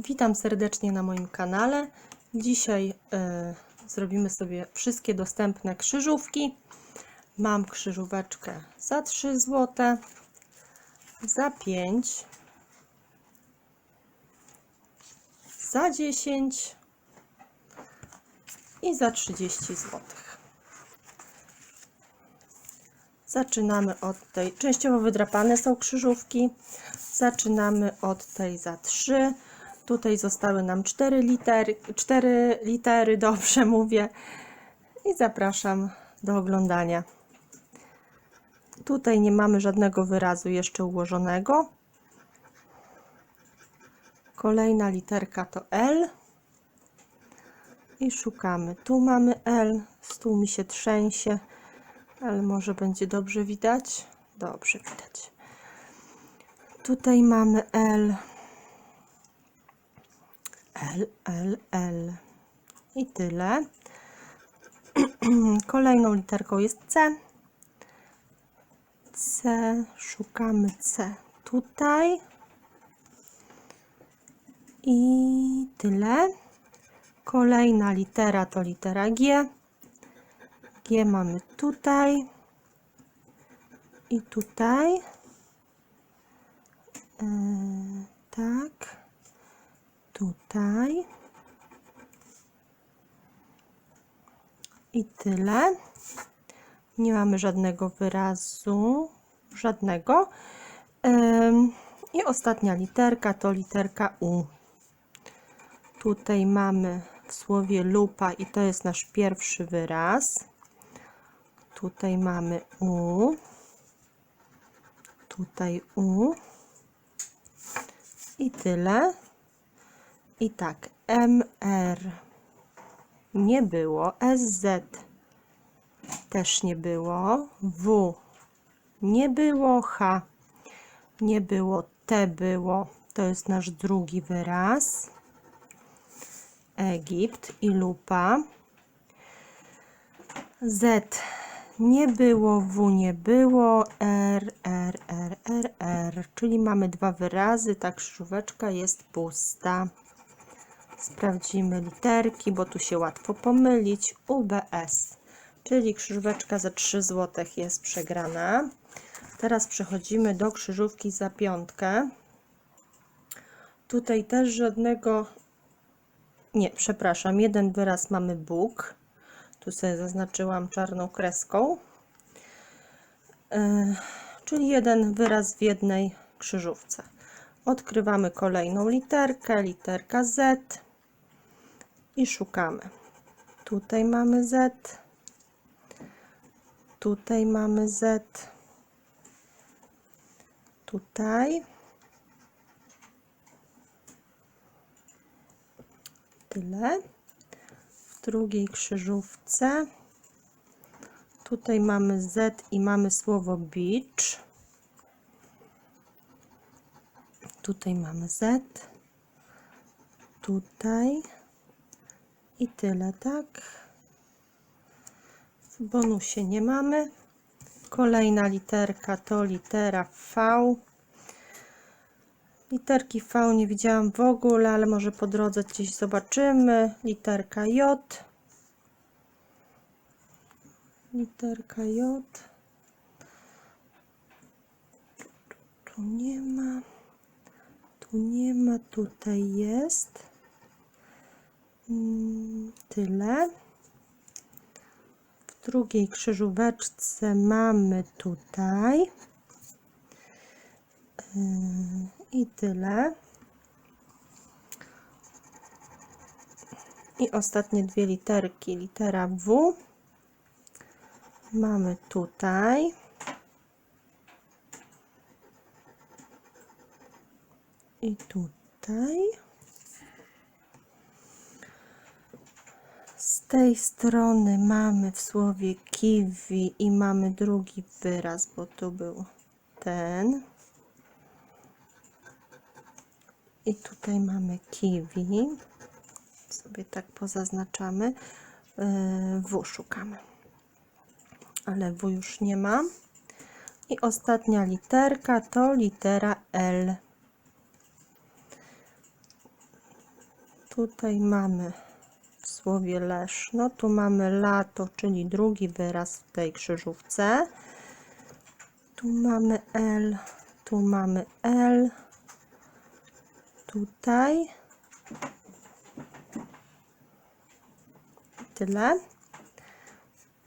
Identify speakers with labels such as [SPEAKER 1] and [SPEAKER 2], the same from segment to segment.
[SPEAKER 1] Witam serdecznie na moim kanale. Dzisiaj e, zrobimy sobie wszystkie dostępne krzyżówki. Mam krzyżóweczkę za 3 zł, za 5, za 10 i za 30 zł. Zaczynamy od tej, częściowo wydrapane są krzyżówki. Zaczynamy od tej za 3. Tutaj zostały nam 4 litery, 4 litery, dobrze mówię. I zapraszam do oglądania. Tutaj nie mamy żadnego wyrazu jeszcze ułożonego. Kolejna literka to L. I szukamy. Tu mamy L. Stół mi się trzęsie, ale może będzie dobrze widać. Dobrze widać. Tutaj mamy L. L, L, L. I tyle. Kolejną literką jest C. C, szukamy C tutaj. I tyle. Kolejna litera to litera G. G mamy tutaj i tutaj. E, tak. Tutaj. I tyle. Nie mamy żadnego wyrazu. Żadnego. I ostatnia literka to literka U. Tutaj mamy w słowie lupa i to jest nasz pierwszy wyraz. Tutaj mamy U. Tutaj U. I tyle. I tak, MR nie było, SZ też nie było, W nie było, H nie było, T było. To jest nasz drugi wyraz. Egipt i lupa. Z nie było, W nie było, R, R, R, R, R, czyli mamy dwa wyrazy, ta krzyżóweczka jest pusta. Sprawdzimy literki, bo tu się łatwo pomylić. UBS, czyli krzyżóweczka za 3 zł jest przegrana. Teraz przechodzimy do krzyżówki za piątkę. Tutaj też żadnego, nie, przepraszam, jeden wyraz mamy Bóg. Tu sobie zaznaczyłam czarną kreską. Yy, czyli jeden wyraz w jednej krzyżówce. Odkrywamy kolejną literkę, literka Z i szukamy. Tutaj mamy Z, tutaj mamy Z, tutaj. Tyle. W drugiej krzyżówce. Tutaj mamy Z i mamy słowo beach. Tutaj mamy Z. Tutaj. I tyle, tak? W bonusie nie mamy. Kolejna literka to litera V. Literki V nie widziałam w ogóle, ale może po drodze gdzieś zobaczymy. Literka J. Literka J. Tu nie ma. Tu nie ma, tutaj jest. Mm, Tyle. W drugiej krzyżóweczce mamy tutaj. Yy, I tyle. I ostatnie dwie literki. Litera W. Mamy tutaj. I tutaj. Tej strony mamy w słowie kiwi i mamy drugi wyraz, bo tu był ten. I tutaj mamy kiwi. Sobie tak pozaznaczamy. Yy, W szukamy. Ale W już nie ma. I ostatnia literka to litera L. Tutaj mamy w słowie leszno, tu mamy lato, czyli drugi wyraz w tej krzyżówce. Tu mamy L, tu mamy L, tutaj. Tyle.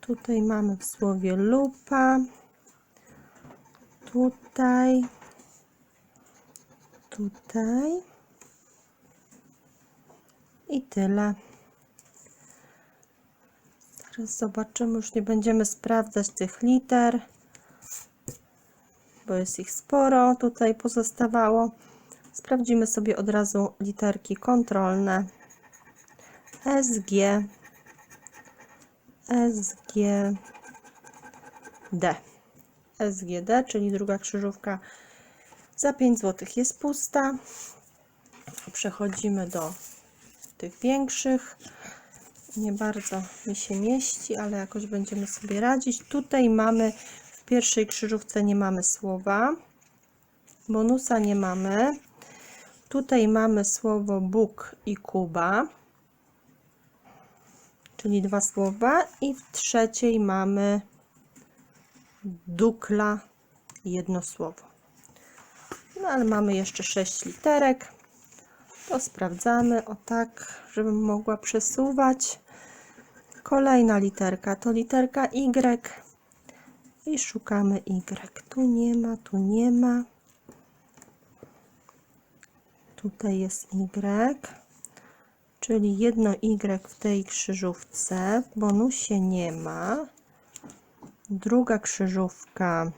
[SPEAKER 1] Tutaj mamy w słowie lupa. Tutaj. Tutaj. I tyle. Teraz zobaczymy, już nie będziemy sprawdzać tych liter, bo jest ich sporo tutaj pozostawało. Sprawdzimy sobie od razu literki kontrolne. SG, SG, D. SGD, czyli druga krzyżówka za 5 zł jest pusta. Przechodzimy do tych większych. Nie bardzo mi się mieści, ale jakoś będziemy sobie radzić. Tutaj mamy w pierwszej krzyżówce nie mamy słowa. Bonusa nie mamy. Tutaj mamy słowo Bóg i Kuba, czyli dwa słowa. I w trzeciej mamy Dukla, jedno słowo. No ale mamy jeszcze sześć literek. To sprawdzamy o tak, żebym mogła przesuwać. Kolejna literka to literka Y. I szukamy Y. Tu nie ma, tu nie ma. Tutaj jest Y. Czyli jedno Y w tej krzyżówce. W bonusie nie ma. Druga krzyżówka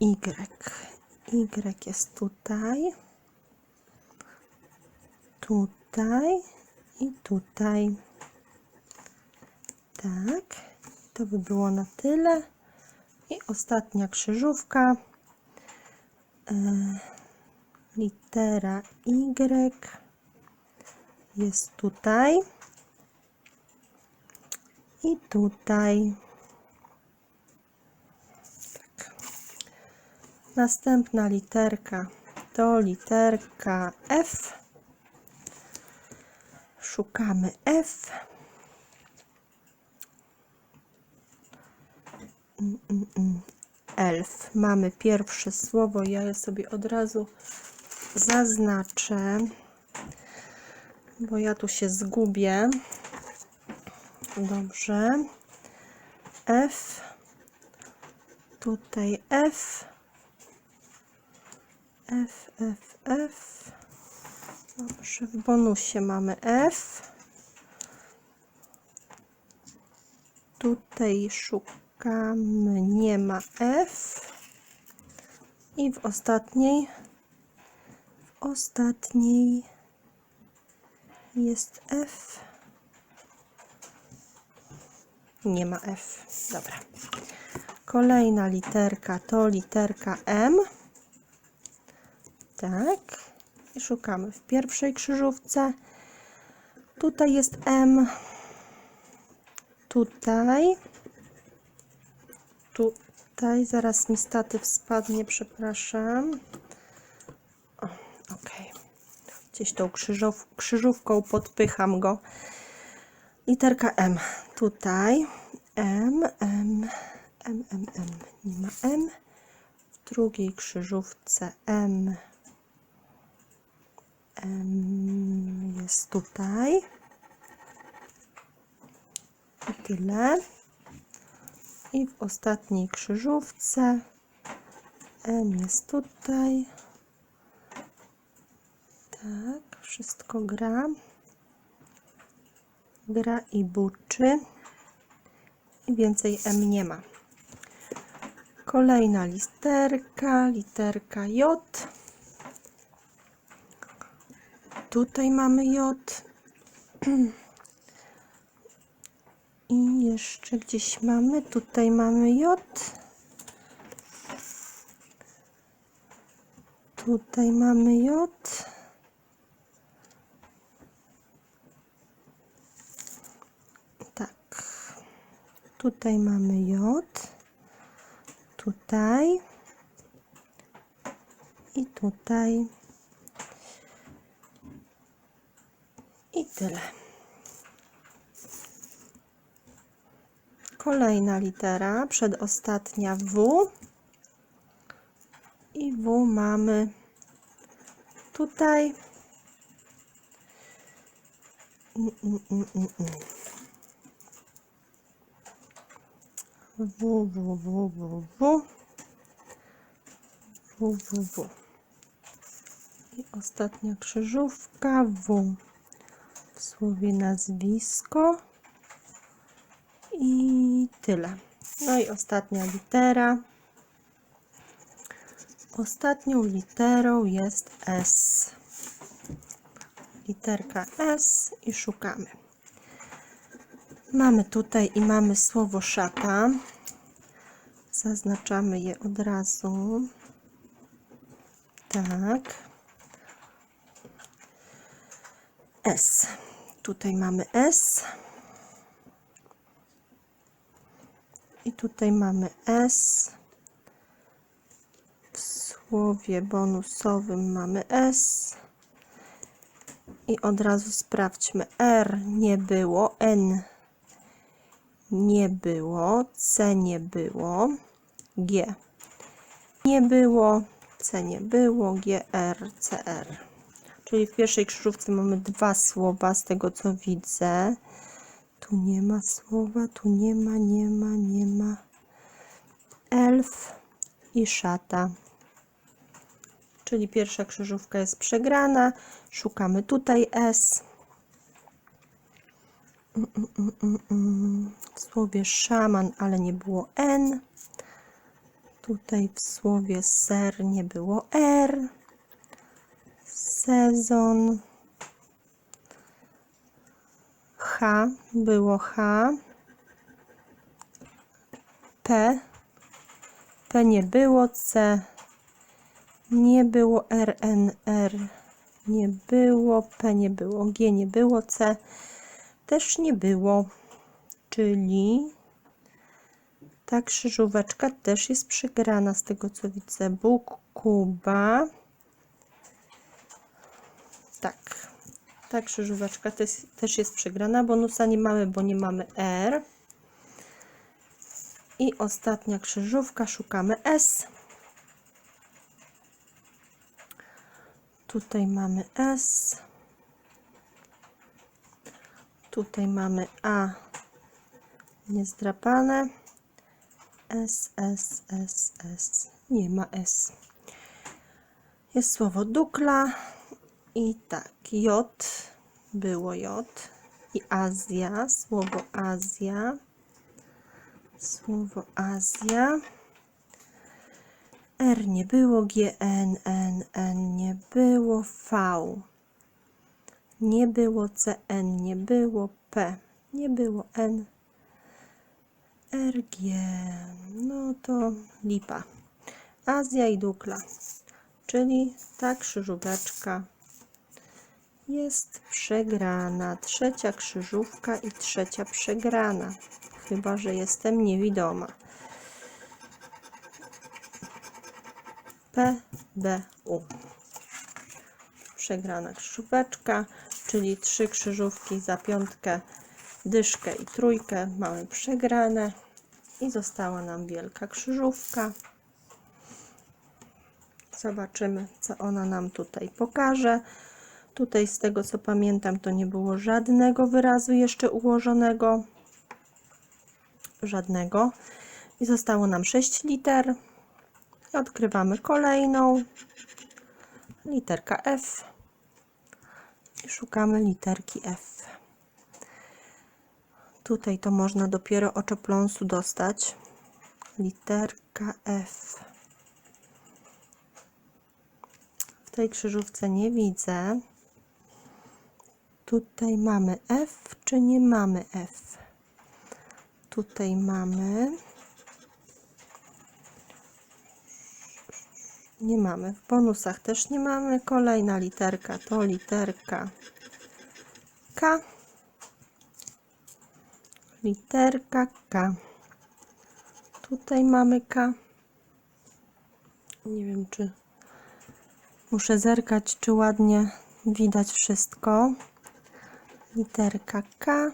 [SPEAKER 1] Y. Y jest tutaj tutaj i tutaj. Tak, to by było na tyle. I ostatnia krzyżówka. E, litera Y jest tutaj i tutaj. Tak. Następna literka to literka F szukamy F. Mm, mm, mm. Elf. Mamy pierwsze słowo. Ja je sobie od razu zaznaczę, bo ja tu się zgubię. Dobrze. F. Tutaj F. F, F, F. Dobrze, w bonusie mamy F. Tutaj szukamy, nie ma F. I w ostatniej, w ostatniej jest F. Nie ma F. Dobra. Kolejna literka to literka M. Tak i szukamy w pierwszej krzyżówce. Tutaj jest M. Tutaj. Tutaj. Zaraz mi statyw spadnie, przepraszam. O, ok. Gdzieś tą krzyżów, krzyżówką podpycham go. Literka M. Tutaj. M, M, M, M, M. Nie ma M. W drugiej krzyżówce M jest tutaj. I tyle. I w ostatniej krzyżówce M jest tutaj. Tak, wszystko gra. Gra i buczy. I więcej M nie ma. Kolejna literka, literka J. Tutaj mamy J. I jeszcze gdzieś mamy, tutaj mamy J. Tutaj mamy J. Tak. Tutaj mamy J. Tutaj. I tutaj. Tyle. Kolejna litera, przedostatnia W. I W mamy tutaj. W, W, W, W, W. W, W, W. I ostatnia krzyżówka W. Słowie nazwisko. I tyle. No i ostatnia litera. Ostatnią literą jest S. Literka S i szukamy. Mamy tutaj i mamy słowo szata. Zaznaczamy je od razu. Tak. S. Tutaj mamy S. I tutaj mamy S. W słowie bonusowym mamy S. I od razu sprawdźmy. R nie było, N nie było, C nie było, G nie było, C nie było, G, R, C, R. Czyli w pierwszej krzyżówce mamy dwa słowa z tego co widzę. Tu nie ma słowa, tu nie ma, nie ma, nie ma. Elf i szata. Czyli pierwsza krzyżówka jest przegrana. Szukamy tutaj S. Mm, mm, mm. W słowie szaman, ale nie było N. Tutaj w słowie ser nie było R. Sezon. H było H. P. P nie było. C. Nie było. R, N, R. Nie było. P nie było. G nie było. C też nie było. Czyli ta krzyżóweczka też jest przegrana z tego co widzę. Bóg, Kuba. Tak. Ta krzyżóweczka też, też jest przegrana. Bonusa nie mamy, bo nie mamy R. I ostatnia krzyżówka. Szukamy S. Tutaj mamy S. Tutaj mamy A niezdrapane. S, S, S, S. Nie ma S. Jest słowo dukla. I tak, J było J. I Azja, słowo Azja. Słowo Azja. R nie było, G, N, N, N nie było, V nie było, C, N nie było, P nie było, N, R, G, no to lipa. Azja i Dukla, czyli ta krzyżóweczka jest przegrana. Trzecia krzyżówka i trzecia przegrana. Chyba, że jestem niewidoma. P, B, U. Przegrana krzyżóweczka, czyli trzy krzyżówki za piątkę, dyszkę i trójkę mamy przegrane. I została nam wielka krzyżówka. Zobaczymy, co ona nam tutaj pokaże. Tutaj z tego co pamiętam, to nie było żadnego wyrazu jeszcze ułożonego. Żadnego. I zostało nam 6 liter. I odkrywamy kolejną. Literka F. I szukamy literki F. Tutaj to można dopiero oczopląsu dostać. Literka F. W tej krzyżówce nie widzę. Tutaj mamy F, czy nie mamy F? Tutaj mamy. Nie mamy. W bonusach też nie mamy. Kolejna literka to literka K. Literka K. Tutaj mamy K. Nie wiem, czy muszę zerkać, czy ładnie widać wszystko. Literka K,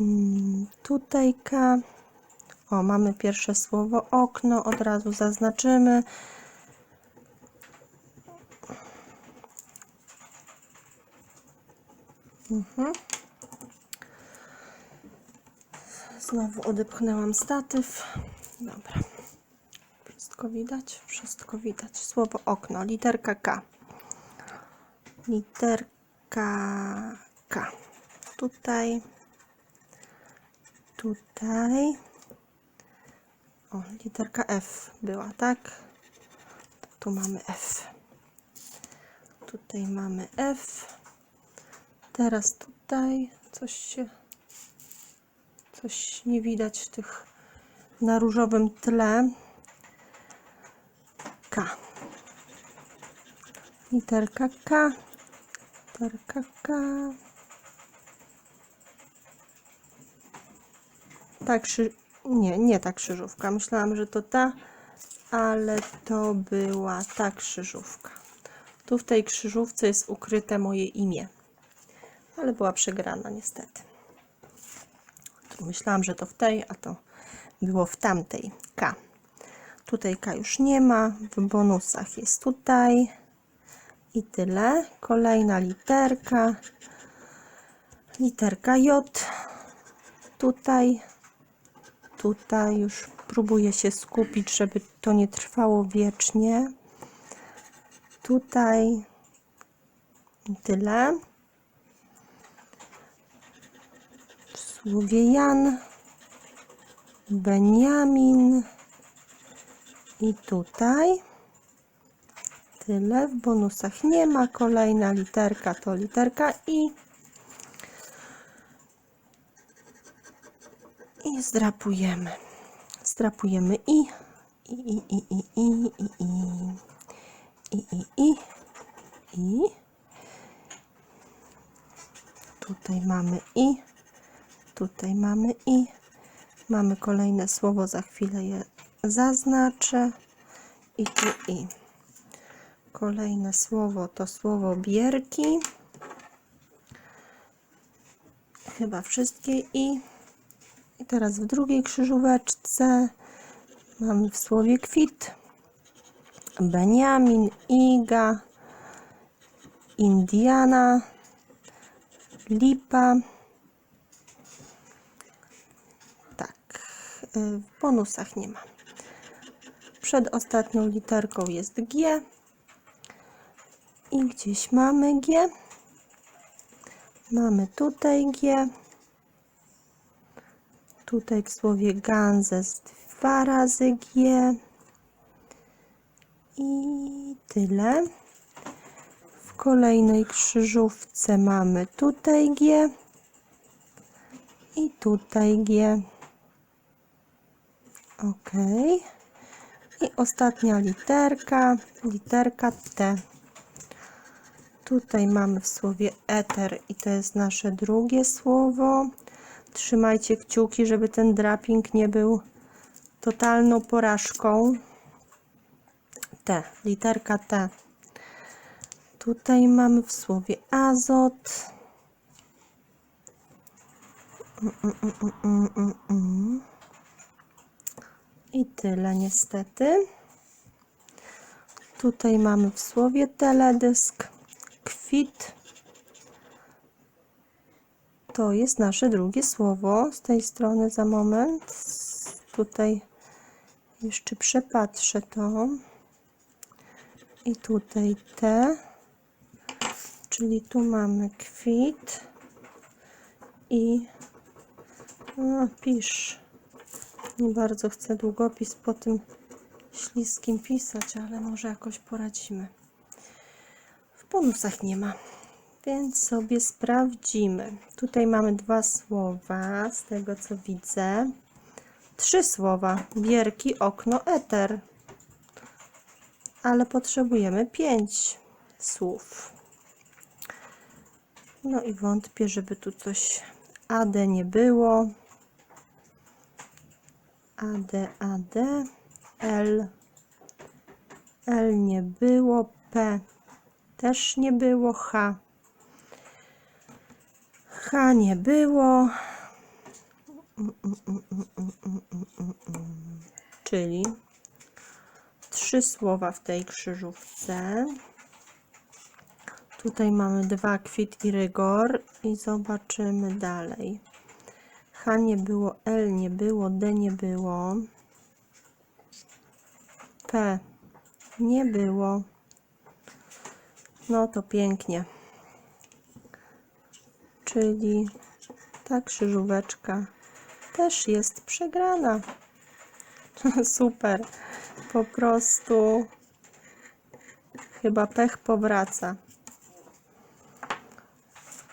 [SPEAKER 1] Mm, tutaj K. O, mamy pierwsze słowo okno, od razu zaznaczymy. Mhm. Znowu odepchnęłam statyw. Dobra. Wszystko widać? Wszystko widać. Słowo okno, literka K. Literka K. Tutaj. Tutaj. O, literka F była, tak? Tu mamy F. Tutaj mamy F. Teraz tutaj coś się. Coś nie widać tych na różowym tle. K. Literka K. K. Tak, krzy... nie, nie ta krzyżówka. Myślałam, że to ta, ale to była ta krzyżówka. Tu w tej krzyżówce jest ukryte moje imię, ale była przegrana niestety. Tu myślałam, że to w tej, a to było w tamtej. K. Tutaj K już nie ma, w bonusach jest tutaj i tyle. Kolejna literka, literka J. Tutaj, tutaj już próbuję się skupić, żeby to nie trwało wiecznie. Tutaj i tyle. W słowie Jan, Beniamin i tutaj. Tyle. W bonusach nie ma. Kolejna literka to literka I. I zdrapujemy. Zdrapujemy I. I, i, i, i, i, i, i. I, i, i. I. Tutaj mamy I. Tutaj mamy I. Mamy kolejne słowo, za chwilę je zaznaczę. I tu I. Kolejne słowo to słowo bierki. Chyba wszystkie I. I teraz w drugiej krzyżóweczce mamy w słowie kwit. Beniamin, Iga, Indiana, Lipa. Tak, y, w bonusach nie ma. Przed ostatnią literką jest G. I gdzieś mamy G. Mamy tutaj G. Tutaj w słowie Ganzes dwa razy G. I tyle. W kolejnej krzyżówce mamy tutaj G. I tutaj G. Ok. I ostatnia literka, literka T. Tutaj mamy w słowie eter i to jest nasze drugie słowo. Trzymajcie kciuki, żeby ten draping nie był totalną porażką. T, literka T. Tutaj mamy w słowie azot. I tyle niestety. Tutaj mamy w słowie teledysk, kwit. To jest nasze drugie słowo z tej strony za moment. Tutaj jeszcze przepatrzę to. I tutaj te. Czyli tu mamy kwit i no, pisz. Nie bardzo chcę długopis po tym śliskim pisać, ale może jakoś poradzimy. Bonusach nie ma, więc sobie sprawdzimy. Tutaj mamy dwa słowa, z tego co widzę. Trzy słowa. Bierki, okno, eter. Ale potrzebujemy pięć słów. No i wątpię, żeby tu coś AD nie było. AD, AD, L, L nie było, P też nie było, H. H nie było. Czyli trzy słowa w tej krzyżówce. Tutaj mamy dwa kwit i rygor i zobaczymy dalej. H nie było, L nie było, D nie było. P nie było. No to pięknie. Czyli ta krzyżóweczka też jest przegrana. Super. Po prostu chyba pech powraca.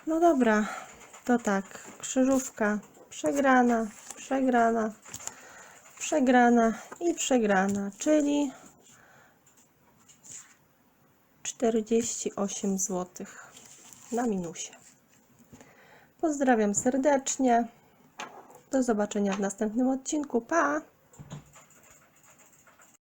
[SPEAKER 1] No dobra, to tak. Krzyżówka przegrana, przegrana, przegrana i przegrana, czyli 48 zł na minusie. Pozdrawiam serdecznie. Do zobaczenia w następnym odcinku. Pa!